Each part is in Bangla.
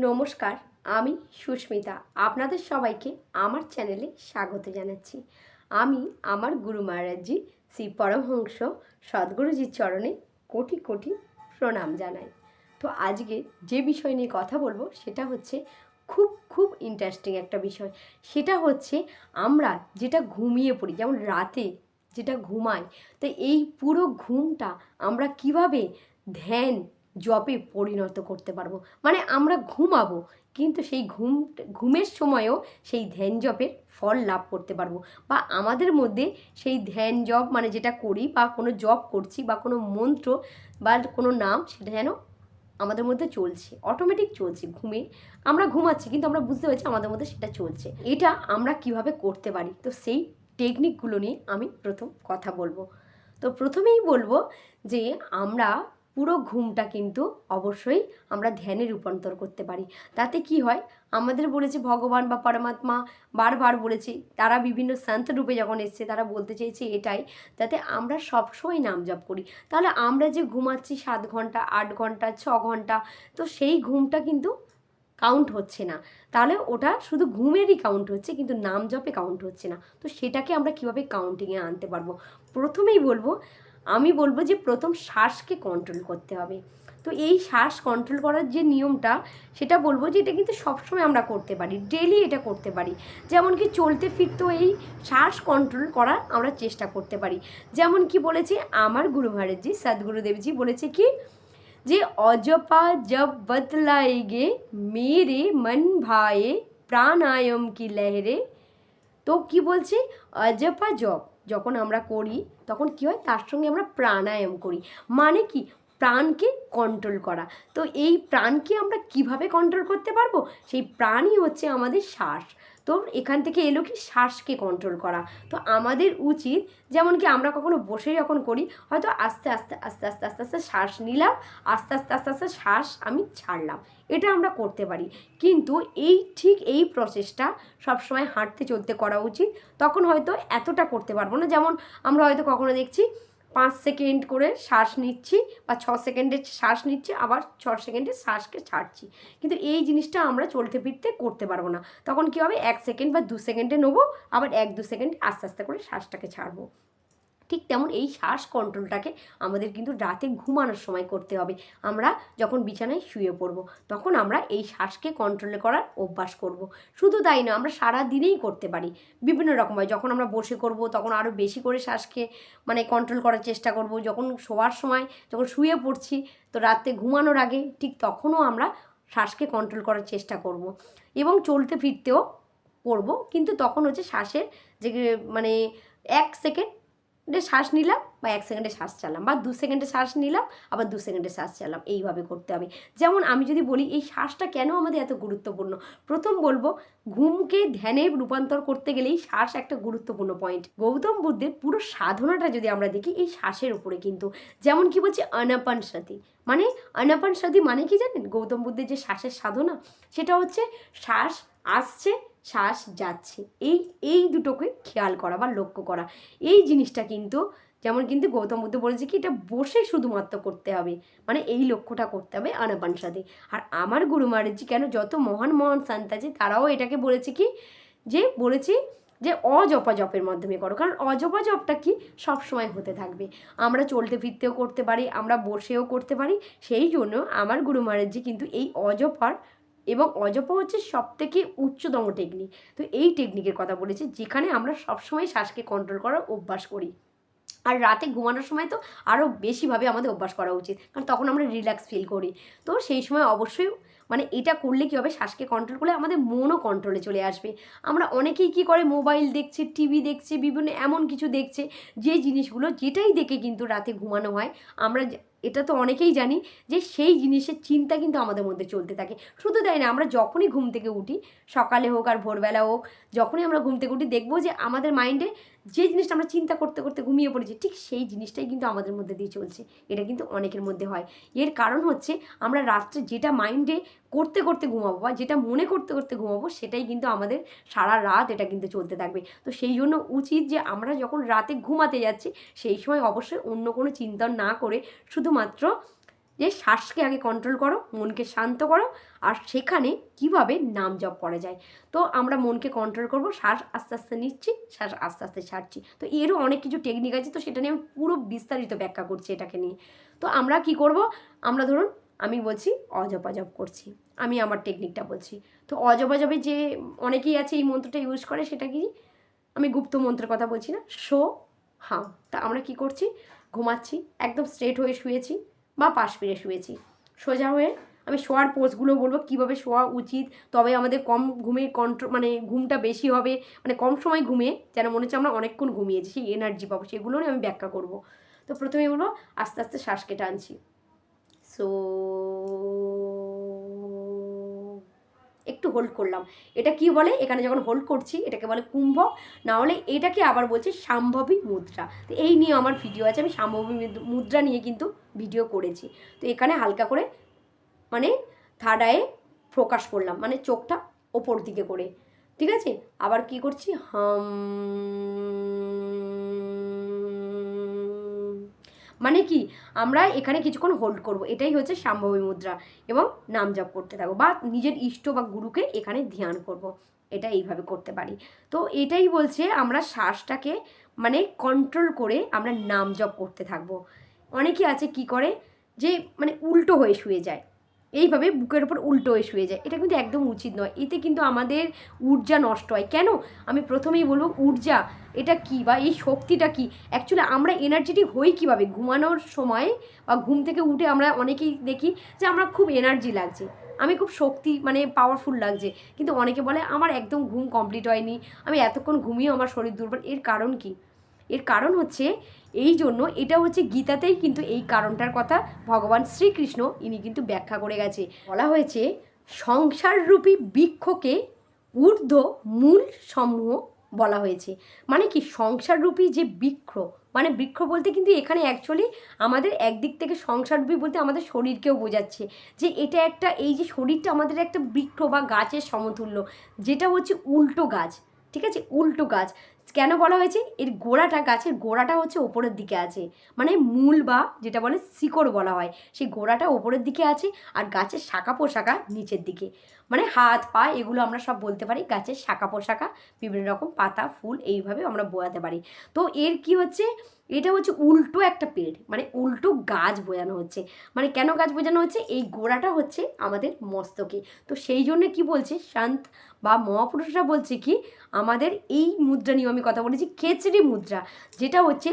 নমস্কার, আমি সুস্মিতা। আপনাদের সবাইকে আমার চ্যানেলে স্বাগত জানাচ্ছি। আমি আমার গুরু মহারাজজি শ্রী পরমহংস সদ্গুরুজির চরণে কোটি কোটি প্রণাম জানাই। তো আজকে যে বিষয় নিয়ে কথা বলব সেটা হচ্ছে খুব খুব ইন্টারেস্টিং একটা বিষয়। সেটা হচ্ছে আমরা যেটা ঘুমিয়ে পড়ি, যেমন রাতে যেটা ঘুমাই, তো এই পুরো ঘুমটা আমরা কীভাবে ধ্যান জপে পরিণত করতে পারব। মানে আমরা ঘুমাবো, কিন্তু সেই ঘুম, ঘুমের সময়ও সেই ধ্যান জপের ফল লাভ করতে পারব। বা আমাদের মধ্যে সেই ধ্যান জপ মানে যেটা করি বা কোনো জপ করছি বা কোনো মন্ত্র বা কোনো নাম, সেটা যেন আমাদের মধ্যে চলছে। অটোমেটিক চলছে ঘুমে। আমরা ঘুমাচ্ছি, কিন্তু আমরা বুঝতে পারছি আমাদের মধ্যে সেটা চলছে। এটা আমরা কীভাবে করতে পারি? তো সেই টেকনিকগুলো নিয়ে আমি প্রথম কথা বলব। তো প্রথমেই বলব যে আমরা পুরো ঘুমটা কিন্তু অবশ্যই আমরা ধ্যানে রূপান্তর করতে পারি। তাতে কি হয়? আমাদের বলেছে ভগবান বা পরমাত্মা বারবার বলেছে, তারা বিভিন্ন সন্ত রূপে যখন এসছে, তারা বলতে চেয়েছে এটাই যাতে আমরা সবসময় নাম জপ করি। তাহলে আমরা যে ঘুমাচ্ছি সাত ঘণ্টা, আট ঘণ্টা, ছ ঘণ্টা, তো সেই ঘুমটা কিন্তু কাউন্ট হচ্ছে না। তাহলে ওটা শুধু ঘুমেরই কাউন্ট হচ্ছে, কিন্তু নাম জপে কাউন্ট হচ্ছে না। তো সেটাকে আমরা কীভাবে কাউন্টিংয়ে আনতে পারব? প্রথমেই বলব আমি বলব যে প্রথম শ্বাসকে কন্ট্রোল করতে হবে। তো এই শ্বাস কন্ট্রোল করার যে নিয়মটা, সেটা বলব যে এটা কিন্তু সবসময় আমরা করতে পারি ডেলি এটা করতে পারি। যেমন কি চলতে ফিরতেও এই শ্বাস কন্ট্রোল করার আমরা চেষ্টা করতে পারি। যেমন কি বলেছে আমার গুরু মহারাজজি, সদ্গুরুদেবজি বলেছে কি, যে অজপা জব বতলাएगे মেরে মন ভায়ে প্রাণায়াম কি লহরে। তো কি বলছে? অজপা জব যখন আমরা করি, তখন কি হয়? তার সঙ্গে আমরা প্রাণায়াম করি। মানে কি? প্রাণকে কন্ট্রোল করা। তো এই প্রাণকে আমরা কীভাবে কন্ট্রোল করতে পারব? সেই প্রাণই হচ্ছে আমাদের শ্বাস। তো এখান থেকে এলো কি শ্বাসকে কন্ট্রোল করা। তো আমাদের উচিত যেমন কি আমরা কখনো বসে যখন করি, হয়তো আস্তে আস্তে আস্তে আস্তে আস্তে আস্তে শ্বাস নিলাম, আস্তে আস্তে আস্তে আস্তে শ্বাস আমি ছাড়লাম। এটা আমরা করতে পারি। কিন্তু এই ঠিক এই প্রসেসটা সবসময় হাঁটতে, চলতে করা উচিত। তখন হয়তো এতটা করতে পারব না। যেমন আমরা হয়তো কখনো দেখছি পাঁচ সেকেন্ড করে শ্বাস নিচ্ছি বা ছ সেকেন্ডে শ্বাস নিচ্ছি, আবার ছ সেকেন্ডে শ্বাসকে ছাড়ছি। কিন্তু এই জিনিসটা আমরা চলতে ফিরতে করতে পারব না। তখন কী হবে? এক সেকেন্ড বা দু সেকেন্ডে নেব, আবার এক দু সেকেন্ড আস্তে আস্তে করে শ্বাসটাকে ছাড়বো। ঠিক তেমন এই শ্বাস কন্ট্রোলটাকে আমাদের কিন্তু রাতে ঘুমানোর সময় করতে হবে আমরা যখন বিছানায় শুয়ে পড়ব, তখন আমরা এই শ্বাসকে কন্ট্রোলে করার অভ্যাস করব। শুধু তাই না আমরা সারা দিনেই করতে পারি বিভিন্ন রকম হয়, যখন আমরা বসে করব, তখন আরও বেশি করে শ্বাসকে মানে কন্ট্রোল করার চেষ্টা করব যখন শোয়ার সময়, যখন শুয়ে পড়ছি, তো রাতে ঘুমানোর আগে ঠিক তখনও আমরা শ্বাসকে কন্ট্রোল করার চেষ্টা করব। এবং চলতে ফিরতেও করব কিন্তু তখন হচ্ছে শ্বাসের যে মানে এক সেকেন্ড সেকেন্ডে শ্বাস নিলাম বা এক সেকেন্ডে শ্বাস চালাম বা দু সেকেন্ডে শ্বাস নিলাম, আবার দু সেকেন্ডে শ্বাস চালাম। এইভাবে করতে হবে। যেমন আমি যদি বলি, এই শ্বাসটা কেন আমাদের এত গুরুত্বপূর্ণ? প্রথম বলব, ঘুমকে ধ্যানে রূপান্তর করতে গেলেই শ্বাস একটা গুরুত্বপূর্ণ পয়েন্ট গৌতম বুদ্ধের পুরো সাধনাটা যদি আমরা দেখি, এই শ্বাসের উপরে কিন্তু। যেমন কি বলছে, অনাপান সাথী মানে অনাপান সাথী মানে কি জানেন? গৌতম বুদ্ধের যে শ্বাসের সাধনা, সেটা হচ্ছে শ্বাস আসছে শ্বাস যাচ্ছে। এই এই দুটোকে খেয়াল করা বা লক্ষ্য করা। এই জিনিসটা কিন্তু, যেমন কিন্তু গৌতম বুদ্ধ বলেছে কি, এটা বসে শুধুমাত্র করতে হবে। মানে এই লক্ষ্যটা করতে হবে আনাপান সাথে আর আমার গুরু মহারাজজি কেন যত মহান মহান সন্ত আছে, তারাও এটাকে বলেছে কি, যে বলেছে যে অজপা জপের মাধ্যমে করো। কারণ অজপা জপটা কি সব সময় হতে থাকবে। আমরা চলতে ফিরতেও করতে পারি, আমরা বসেও করতে পারি। সেই জন্য আমার গুরু মহারাজজি কিন্তু এই অজপার এবং অজপ হচ্ছে সব থেকে উচ্চতম টেকনিক তো এই টেকনিকের কথা বলেছি, যেখানে আমরা সবসময় শ্বাসকে কন্ট্রোল করার অভ্যাস করি। আর রাতে ঘুমানোর সময় তো আরও বেশিভাবে আমাদের অভ্যাস করা উচিত, কারণ তখন আমরা রিল্যাক্স ফিল করি। তো সেই সময় অবশ্যই মানে এটা করলে কী হবে, শ্বাসকে কন্ট্রোল করলে আমাদের মনও কন্ট্রোলে চলে আসবে। আমরা অনেকেই কী করে মোবাইল দেখছে টিভি দেখছে, বিভিন্ন এমন কিছু দেখছে, যে জিনিসগুলো যেটাই দেখে কিন্তু রাতে ঘুমানো হয়, আমরা এটা তো অনেকেই জানি যে সেই জিনিসের চিন্তা কিন্তু আমাদের মধ্যে চলতে থাকে। শুধু তাই না, আমরা যখনই ঘুম থেকে উঠি, সকালে হোক আর ভোরবেলা হোক, যখনই আমরা ঘুম থেকে উঠি, দেখব যে আমাদের মাইন্ডে যে জিনিসটা আমরা চিন্তা করতে করতে ঘুমিয়ে পড়েছি, ঠিক সেই জিনিসটাই কিন্তু আমাদের মধ্যে দিয়ে চলছে। এটা কিন্তু অনেকের মধ্যে হয়। এর কারণ হচ্ছে আমরা রাত্রে যেটা মাইন্ডে করতে করতে ঘুমাবো বা যেটা মনে করতে করতে ঘুমাবো, সেটাই কিন্তু আমাদের সারা রাত এটা কিন্তু চলতে থাকবে। তো সেই জন্য উচিত যে আমরা যখন রাতে ঘুমাতে যাচ্ছি, সেই সময় অবশ্যই অন্য কোনো চিন্তা না করে শুধুমাত্র যে শ্বাসকে আগে কন্ট্রোল করো, মনকে শান্ত করো, আর সেখানে কীভাবে নাম জপ করা যায়। তো আমরা মনকে কন্ট্রোল করব, শ্বাস আস্তে আস্তে নিচ্ছি, শ্বাস আস্তে আস্তে ছাড়ছি। তো এরও অনেক কিছু টেকনিক আছে, তো সেটা নিয়ে আমি পুরো বিস্তারিত ব্যাখ্যা করছি এটাকে নিয়ে। তো আমরা কি করব? আমরা ধরুন, আমি বলছি অজপ অজপ করছি। আমি আমার টেকনিকটা বলছি। তো অজপ অজপে যে অনেকেই আছে এই মন্ত্রটা ইউজ করে, সেটা কি? আমি গুপ্ত মন্ত্রের কথা বলছি না, শো, হাম। তা আমরা কি করছি? ঘুমাচ্ছি, একদম স্ট্রেট হয়ে শুয়েছি। বা পাশ ফিরে শুয়েছি। সোজা হয়ে আমি শোয়ার পোস্টগুলো বলব, কীভাবে শোয়া উচিত, তবে আমাদের কম ঘুমে কন্ট্রো মানে ঘুমটা বেশি হবে মানে কম সময় ঘুমে যেন মনে হচ্ছে আমরা অনেকক্ষণ ঘুমিয়েছি, সেই এনার্জি পাবো, সেগুলো আমি ব্যাখ্যা করব। তো প্রথমে বলব, আস্তে আস্তে শ্বাস কেটে আনছি সো একটু হোল্ড করলাম। এটা কি বলে? এখানে যখন হোল্ড করছি, এটাকে বলে কুম্ভ না হলে এটাকে আবার বলছে সাম্ভবী মুদ্রা। তো এই নিয়ে আমার ভিডিও আছে। আমি সাম্ভবী মুদ্রা নিয়ে কিন্তু ভিডিও করেছি। তো এখানে হালকা করে মানে থার্ড আয়ে ফোকাস করলাম। মানে চোখটা ওপর দিকে করে। ঠিক আছে? আবার কি করছি? হাম মানে কি? আমরা এখানে কিছুক্ষণ হোল্ড করব। এটাই হচ্ছে সাম্ভবী মুদ্রা এবং নাম জপ করতে থাকব বা নিজের ইষ্ট বা গুরুকে এখানে ধ্যান করব। এটা এইভাবে করতে পারি। তো এটাই বলছে আমরা শ্বাসটাকে মানে কন্ট্রোল করে আমরা নাম জপ করতে থাকব। অনেকে আছে কি করে? যে মানে উল্টো হয়ে শুয়ে যায়। এইভাবে বুকের ওপর উল্টো হয়ে শুয়ে যায়। এটা কিন্তু একদম উচিত নয়। এতে কিন্তু আমাদের ঊর্জা নষ্ট হয়। কেন? আমি প্রথমেই বলব, ঊর্জা, এটা কি বা এই শক্তিটা কি? অ্যাকচুয়ালি আমরা এনার্জেটিক হই কীভাবে? ঘুমানোর সময় বা ঘুম থেকে উঠে আমরা অনেকেই দেখি যে আমরা খুব এনার্জি লাগছে। আমি খুব শক্তি মানে পাওয়ারফুল লাগছে। কিন্তু অনেকে বলে, আমার একদম ঘুম কমপ্লিট হয়নি। আমি এতক্ষণ ঘুমিয়েও আমার শরীর দুর্বল। এর কারণ কি? এর কারণ হচ্ছে এই জন্য এটা হচ্ছে গীতাতেই কিন্তু এই কারণটার কথা ভগবান শ্রীকৃষ্ণ ইনি কিন্তু ব্যাখ্যা করে গেছে। বলা হয়েছে, সংসাররূপী বৃক্ষকে ঊর্ধ্ব মূল সমূহ বলা হয়েছে। মানে কি, সংসাররূপী যে বৃক্ষ মানে বৃক্ষ বলতে কিন্তু এখানে অ্যাকচুয়ালি আমাদের একদিক থেকে সংসাররূপী বলতে আমাদের শরীরকেও বোঝাচ্ছে যে এটা একটা, এই যে শরীরটা আমাদের একটা বৃক্ষ বা গাছের সমতুল্য, যেটা হচ্ছে উল্টো গাছ। ঠিক আছে? উল্টো গাছ। কেন বলা হয়েছে? এর গোড়াটা, গাছের গোড়াটা হচ্ছে ওপরের দিকে আছে। মানে মূল বা যেটা বলে শিকড় বলা হয়, সেই গোড়াটা ওপরের দিকে আছে আর গাছের শাখা পোশাকা নিচের দিকে। মানে হাত, পা, এগুলো আমরা সব বলতে পারি গাছের শাখা পোশাকা বিভিন্ন রকম পাতা, ফুল এইভাবে আমরা বোয়াতে পারি। তো এর কি হচ্ছে? এটা হচ্ছে উল্টো একটা পেড় মানে উল্টো গাছ বোঝানো হচ্ছে। মানে কেন গাছ বোঝানো হচ্ছে? এই গোড়াটা হচ্ছে আমাদের মস্তকে। তো সেই জন্য কি বলছে শান্ত বা মহাপুরুষরা বলছে কি, আমাদের এই মুদ্রা নিয়ে আমি কথা বলেছি, খেচড়ি মুদ্রা, যেটা হচ্ছে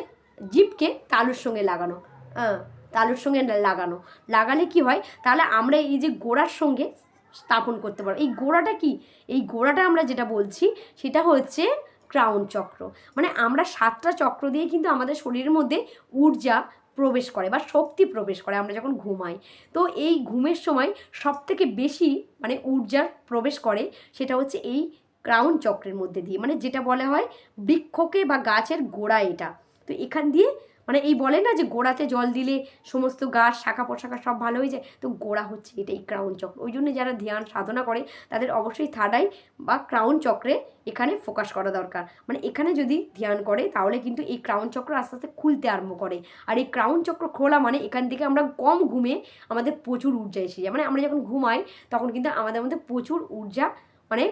জিপকে তালুর সঙ্গে লাগানো। হ্যাঁ তালুর সঙ্গে লাগানো। লাগালে কি হয়? তাহলে আমরা এই যে গোড়ার সঙ্গে স্থাপন করতে পারব। এই গোড়াটা কি? এই গোড়াটা আমরা যেটা বলছি, সেটা হচ্ছে ক্রাউন চক্র। মানে আমরা সাতটা চক্র দিয়ে কিন্তু আমাদের শরীরের মধ্যে ঊর্জা প্রবেশ করে বা শক্তি প্রবেশ করে আমরা যখন ঘুমাই। তো এই ঘুমের সময় সবথেকে বেশি মানে ঊর্জার প্রবেশ করে সেটা হচ্ছে এই ক্রাউন চক্রের মধ্যে দিয়ে। মানে যেটা বলা হয় বৃক্ষকে বা গাছের গোড়া এটা। তো এখান দিয়ে মানে এই বলে না যে গোড়াতে জল দিলে সমস্ত গাছ, শাখা পোশাখা সব ভালো হয়ে যায়। তো গোড়া হচ্ছে এটাই ক্রাউন চক্র। ওই জন্য যারা ধ্যান, সাধনা করে, তাদের অবশ্যই থাডাই বা ক্রাউন চক্রে এখানে ফোকাস করা দরকার। মানে এখানে যদি ধ্যান করে, তাহলে কিন্তু এই ক্রাউন চক্র আস্তে আস্তে খুলতে আরম্ভ করে। আর এই ক্রাউন চক্র খোলা মানে এখান থেকে আমরা কম ঘুমে আমাদের প্রচুর ঊর্জা এসে যায়। মানে আমরা যখন ঘুমাই, তখন কিন্তু আমাদের মধ্যে প্রচুর ঊর্জা মানে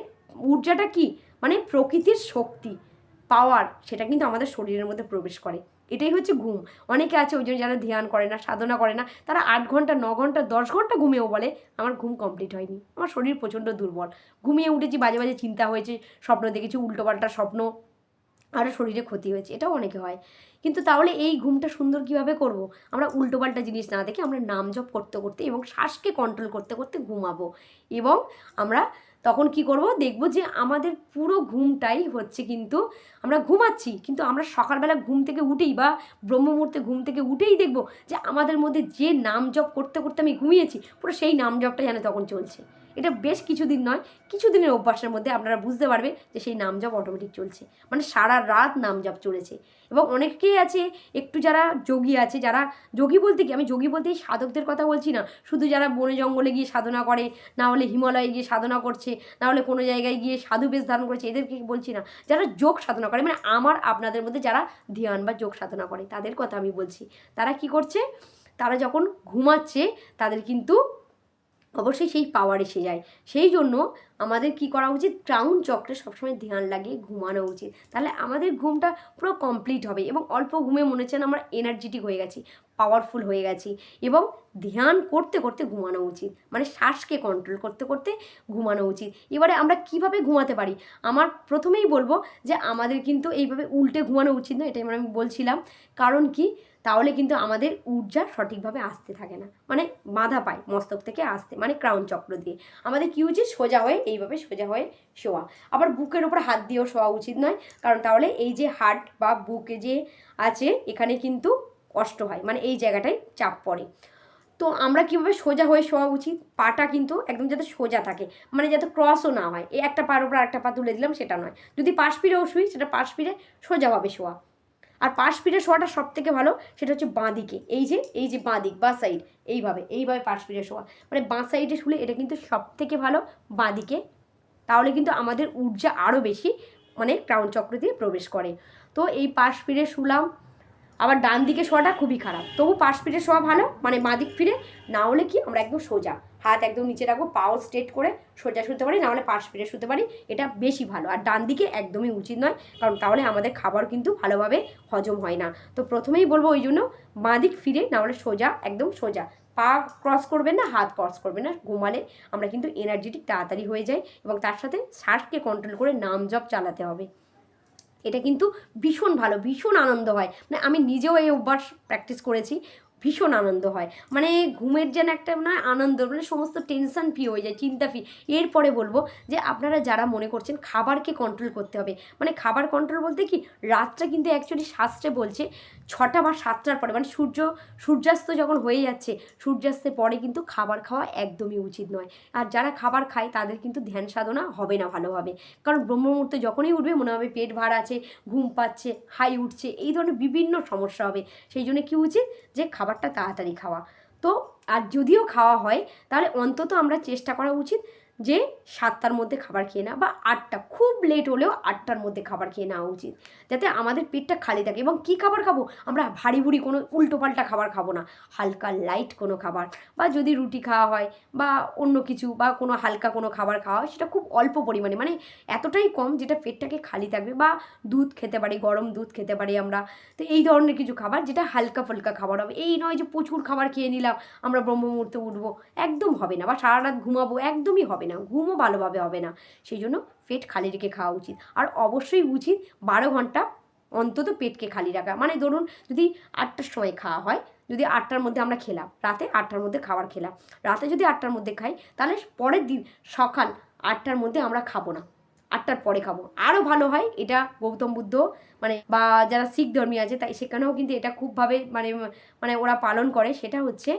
ঊর্জাটা কি? মানে প্রকৃতির শক্তি পাওয়ার সেটা কিন্তু আমাদের শরীরের মধ্যে প্রবেশ করে। এটাই হচ্ছে ঘুম। অনেকে আছে ওই জন্য যারা ধ্যান করে না, সাধনা করে না, তারা আট ঘণ্টা, ন ঘণ্টা, দশ ঘণ্টা ঘুমিয়েও বলে, আমার ঘুম কমপ্লিট হয়নি। আমার শরীর প্রচণ্ড দুর্বল। ঘুমিয়ে উঠেছি, বাজে বাজে চিন্তা হয়েছে, স্বপ্ন দেখেছি, উল্টোপাল্টা স্বপ্ন আরও শরীরে ক্ষতি হয়েছে, এটাও অনেকে হয়। কিন্তু তাহলে এই ঘুমটা সুন্দর কীভাবে করব? আমরা উল্টোপাল্টা জিনিস না দেখে আমরা নাম জপ করতে করতে এবং শ্বাসকে কন্ট্রোল করতে করতে ঘুমাবো। এবং আমরা তখন কি করব? দেখব যে আমাদের পুরো ঘুমটাই হচ্ছে কিন্তু আমরা ঘুমাচ্ছি, কিন্তু আমরা সকালবেলা ঘুম থেকে উঠেই বা ব্রহ্ম মুহূর্তে ঘুম থেকে উঠেই দেখব যে আমাদের মধ্যে যে নাম জপ করতে করতে আমি ঘুমিয়েছি, পুরো সেই নাম জপটা যেন তখন চলছে। এটা বেশ কিছুদিন নয়, কিছুদিনের অভ্যাসের মধ্যে আপনারা বুঝতে পারবে যে সেই নাম জপ অটোমেটিক চলছে। মানে সারা রাত নাম জপ চলেছে। এবং অনেকেই আছে, একটু যারা যোগী আছে, যারা যোগী বলতে কি, আমি যোগী বলতে সাধকদের কথা বলছি না। শুধু যারা বনে জঙ্গলে গিয়ে সাধনা করে, না হলে হিমালয়ে গিয়ে সাধনা করছে, না হলে কোনো জায়গায় গিয়ে সাধু বেশ ধারণ করছে, এদেরকে বলছি না। যারা যোগ সাধনা করে মানে আমার, আপনাদের মধ্যে যারা ধ্যান বা যোগ সাধনা করে, তাদের কথা আমি বলছি। তারা কি করছে? তারা যখন ঘুমাচ্ছে, তাদের কিন্তু অবশ্যই সেই পাওয়ার এসে যায়। সেই জন্য আমাদের কি করা উচিত? ক্রাউন চক্রে সবসময় ধ্যান লাগিয়ে ঘুমানো উচিত। তাহলে আমাদের ঘুমটা পুরো কমপ্লিট হবে এবং অল্প ঘুমে মনে হচ্ছে আমরা এনার্জেটিক হয়ে গেছি পাওয়ারফুল হয়ে গেছি এবং ধ্যান করতে করতে ঘুমানো উচিত। মানে শ্বাসকে কন্ট্রোল করতে করতে ঘুমানো উচিত। এবারে আমরা কীভাবে ঘুমাতে পারি? আমার প্রথমেই বলব যে আমাদের কিন্তু এইভাবে উল্টে ঘুমানো উচিত না এটাই মানে আমি বলছিলাম। কারণ কি? তাহলে কিন্তু আমাদের ঊর্জা সঠিকভাবে আসতে থাকে না। মানে বাধা পায় মস্তক থেকে আসতে মানে ক্রাউন চক্র দিয়ে। আমাদের কী উচিত? সোজা হয়ে, এইভাবে সোজা হয়ে শোয়া। আবার বুকের ওপর হাত দিয়েও শোয়া উচিত নয়। কারণ তাহলে এই যে হার্ট বা বুকে যে আছে, এখানে কিন্তু কষ্ট হয়। মানে এই জায়গাটায় চাপ পড়ে। তো আমরা কীভাবে সোজা হয়ে শোয়া উচিত? পাটা কিন্তু একদম যাতে সোজা থাকে। মানে যাতে ক্রসও না হয়। এই একটা পার উপর একটা পা তুলে দিলাম, সেটা নয়। যদি পাশ ফিরেও শুই, সেটা পাশ ফিরে সোজাভাবে শোয়া। আর পাশ ফিরে শোয়াটা সব থেকে ভালো সেটা হচ্ছে বাঁ দিকে। এই যে এই যে বাঁ দিক, বা সাইড এইভাবে এইভাবে পাশ ফিরে শোয়া। মানে বাঁ সাইডে শুলে এটা কিন্তু সব থেকে ভালো, বাঁ দিকে। তাহলে কিন্তু আমাদের ঊর্জা আরও বেশি মানে ক্রাউন চক্র দিয়ে প্রবেশ করে। তো এই পাশ ফিরে শুলাম আবার ডান দিকে শোয়াটা খুবই খারাপ। তবু পাশ ফিরে শোয়া ভালো মানে দিক ফিরে, না হলে কি আমরা একদম সোজা। হাত একদম নিচে রাখব, পাও স্ট্রেট করে সোজা শুতে পারি, না হলে পাশ ফিরে শুতে পারি, এটা বেশি ভালো। আর ডান দিকে একদমই উচিত নয়, কারণ তাহলে আমাদের খাবার কিন্তু ভালোভাবে হজম হয় না। তো প্রথমেই বলব ওই জন্য দিক ফিরে, না হলে সোজা, একদম সোজা। পা ক্রস করবেন না, হাত ক্রস করবেন না, ঘুমালে আমরা কিন্তু এনার্জেটিক তাড়াতাড়ি হয়ে যাই এবং তার সাথে শ্বাসকে কন্ট্রোল করে নাম জপ চালাতে হবে। এটা কিন্তু ভীষণ ভালো ভীষণ আনন্দ হয়। মানে আমি নিজেও এই অভ্যাস প্র্যাকটিস করেছি। ভীষণ আনন্দ হয়। মানে ঘুমের যেন একটা মানে আনন্দ মানে সমস্ত টেনশন ফ্রি হয়ে যায়, চিন্তা ফ্রি এরপরে বলব যে আপনারা যারা মনে করছেন খাবারকে কন্ট্রোল করতে হবে মানে খাবার কন্ট্রোল বলতে কি, রাতটা কিন্তু অ্যাকচুয়ালি শাস্ত্রে বলছে ছটা বা সাতটার পরে মানে সূর্য, সূর্যাস্ত যখন হয়ে যাচ্ছে, সূর্যাস্তের পরে কিন্তু খাবার খাওয়া একদমই উচিত নয়। আর যারা খাবার খায় তাদের কিন্তু ধ্যান সাধনা হবে না ভালোভাবে। কারণ ব্রহ্ম মুহূর্তে যখনই উঠবে মনে হবে পেট ভার আছে, ঘুম পাচ্ছে, হাই উঠছে, এই ধরনের বিভিন্ন সমস্যা হবে। সেই জন্য কী উচিত যে খাবারটা তাড়াতাড়ি খাওয়া। তো আর যদিও খাওয়া হয় তাহলে অন্তত আমরা চেষ্টা করা উচিত যে সাতটার মধ্যে খাবার খেয়ে না বা আটটা, খুব লেট হলেও আটটার মধ্যে খাবার খেয়ে নেওয়া উচিত। যাতে আমাদের পেটটা খালি থাকে এবং কী খাবার খাব? আমরা ভারী ভুড়ি কোনো উল্টোপাল্টা খাবার খাব না। হালকা লাইট কোনো খাবার বা যদি রুটি খাওয়া হয় বা অন্য কিছু বা কোনো হালকা কোনো খাবার খাওয়া হয়, সেটা খুব অল্প পরিমাণে মানে এতটাই কম যেটা পেটটাকে খালি থাকবে বা দুধ খেতে পারি, গরম দুধ খেতে পারি আমরা। তো এই ধরনের কিছু খাবার যেটা হালকা ফুলকা খাবার হবে। এই নয় যে প্রচুর খাবার খেয়ে নিলাম, আমরা ব্রহ্ম মুহূর্তে উঠবো, একদম হবে না বা সারা রাত ঘুমাবো, একদমই হবে না, ঘুমও ভালোভাবে হবে না। সেই জন্য পেট খালি রেখে খাওয়া উচিত। আর অবশ্যই উচিত বারো ঘণ্টা অন্তত পেটকে খালি রাখা। মানে ধরুন যদি আটটার সময় খাওয়া হয়, যদি আটটার মধ্যে আমরা খেলাম, রাতে আটটার মধ্যে খাবার খেলাম, রাতে যদি আটটার মধ্যে খাই, তাহলে পরের দিন সকাল আটটার মধ্যে আমরা খাব না। আটটার পরে খাব। আরও ভালো হয় এটা গৌতম বুদ্ধ মানে বা যারা শিখ ধর্মী আছে, তাই সেখানেও কিন্তু এটা খুবভাবে মানে মানে ওরা পালন করে। সেটা হচ্ছে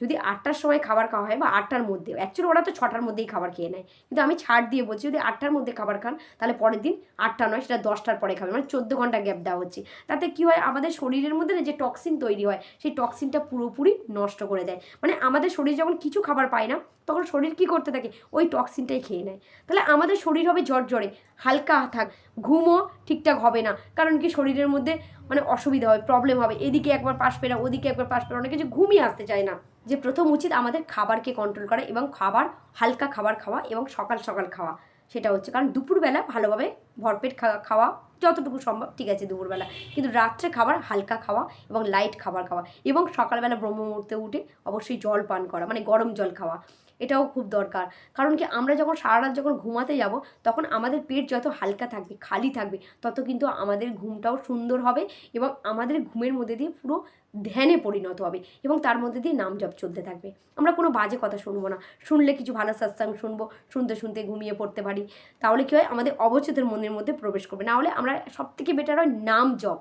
যদি আটটার সময় খাবার খাওয়া হয় বা আটটার মধ্যে অ্যাকচুয়ালি ওরা তো ছটার মধ্যেই খাবার খেয়ে নেয়। কিন্তু আমি ছাড় দিয়ে বলছি, যদি আটটার মধ্যে খাবার খান, তাহলে পরের দিন আটটা নয়, সেটা দশটার পরে খাবেন। মানে চোদ্দ ঘণ্টা গ্যাপ দেওয়া হচ্ছে। তাতে কী হয়, আমাদের শরীরের মধ্যে না যে টক্সিন তৈরি হয়, সেই টক্সিনটা পুরোপুরি নষ্ট করে দেয়। মানে আমাদের শরীর যখন কিছু খাবার পায় না, তখন শরীর কি করতে থাকে, ওই টক্সিনটাই খেয়ে নেয়। তাহলে আমাদের শরীর হবে জ্বরে হালকা থাক, ঘুমও ঠিকঠাক হবে না। কারণ কি শরীরের মধ্যে মানে অসুবিধা হয় প্রবলেম হবে। এদিকে একবার পাশ পেরা ওদিকে একবার পাশ পেরা অনেক কিছু ঘুমিয়ে আসতে চায় না। যে প্রথম উচিত আমাদের খাবারকে কন্ট্রোল করা এবং খাবার, হালকা খাবার খাওয়া এবং সকাল সকাল খাওয়া। সেটা হচ্ছে কারণ দুপুরবেলা ভালোভাবে ভরপেট খাওয়া যতটুকু সম্ভব, ঠিক আছে, দুপুরবেলা। কিন্তু রাত্রে খাবার হালকা খাওয়া এবং লাইট খাবার খাওয়া এবং সকালবেলা ব্রহ্ম মুহূর্তে উঠে অবশ্যই জল পান করা মানে গরম জল খাওয়া, এটাও খুব দরকার। কারণ কি, আমরা যখন সারা রাত যখন ঘুমাতে যাব, তখন আমাদের পেট যত হালকা থাকবে, খালি থাকবে, তত কিন্তু আমাদের ঘুমটাও সুন্দর হবে এবং আমাদের ঘুমের মধ্যে দিয়ে পুরো ধ্যানে পরিণত হবে এবং তার মধ্যে দিয়ে নাম জপ চলতে থাকবে। আমরা কোনো বাজে কথা শুনব না। শুনলে কিছু ভালো সৎসাং শুনব, শুনতে শুনতে ঘুমিয়ে পড়তে পারি। তাহলে কী হয়? আমাদের অবচেতন মনের মধ্যে প্রবেশ করবে। না হলে আমরা সব থেকে বেটার হয় নাম জপ।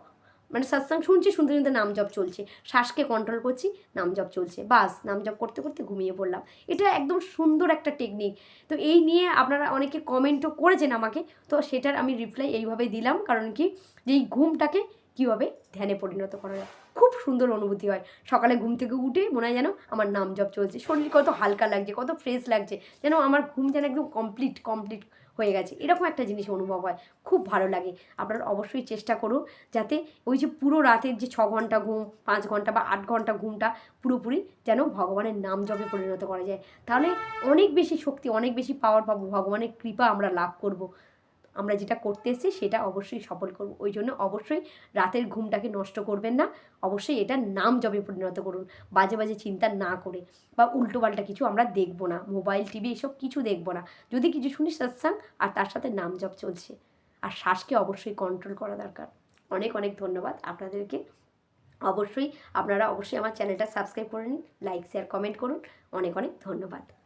মানে সৎসাং শুনছি, শুনতে শুনতে নাম জপ চলছে। শ্বাসকে কন্ট্রোল করছি, নাম জপ চলছে। বাস, নাম জপ করতে করতে ঘুমিয়ে পড়লাম। এটা একদম সুন্দর একটা টেকনিক তো এই নিয়ে আপনারা অনেকে কমেন্টও করেছেন আমাকে। তো সেটার আমি রিপ্লাই এইভাবে দিলাম। কারণ কি? যে এই ঘুমটাকে কীভাবে ধ্যানে পরিণত করা যায়? খুব সুন্দর অনুভূতি হয়। সকালে ঘুম থেকে উঠে মনে হয় যেন আমার নাম জপ চলছে। শরীর কত হালকা লাগছে, কত ফ্রেশ লাগছে, যেন আমার ঘুম যেন একদম কমপ্লিট কমপ্লিট হয়ে গেছে। এরকম একটা জিনিস অনুভব হয়। খুব ভালো লাগে। আপনারা অবশ্যই চেষ্টা করুন যাতে ওই যে পুরো রাতের যে ছ ঘণ্টা ঘুম, পাঁচ ঘণ্টা বা আট ঘণ্টা ঘুমটা পুরোপুরি যেন ভগবানের নাম জপে পরিণত করা যায়। তাহলে অনেক বেশি শক্তি, অনেক বেশি পাওয়ার পাবো, ভগবানের কৃপা আমরা লাভ করব। আমরা যেটা করতে এসেছি সেটা অবশ্যই সফল করব। ওই জন্য অবশ্যই রাতের ঘুমটাকে নষ্ট করবেন না। অবশ্যই এটা নাম জবে পরিণত করুন। বাজে বাজে চিন্তা না করে বা উল্টোপাল্টা কিছু আমরা দেখব না। মোবাইল, টিভি এসব কিছু দেখব না। যদি কিছু শুনি সৎসাং আর তার সাথে নাম জপ চলছে। আর শ্বাসকে অবশ্যই কন্ট্রোল করা দরকার। অনেক অনেক ধন্যবাদ আপনাদেরকে। অবশ্যই আপনারা অবশ্যই আমার চ্যানেলটা সাবস্ক্রাইব করে নিন লাইক শেয়ার কমেন্ট করুন। অনেক অনেক ধন্যবাদ।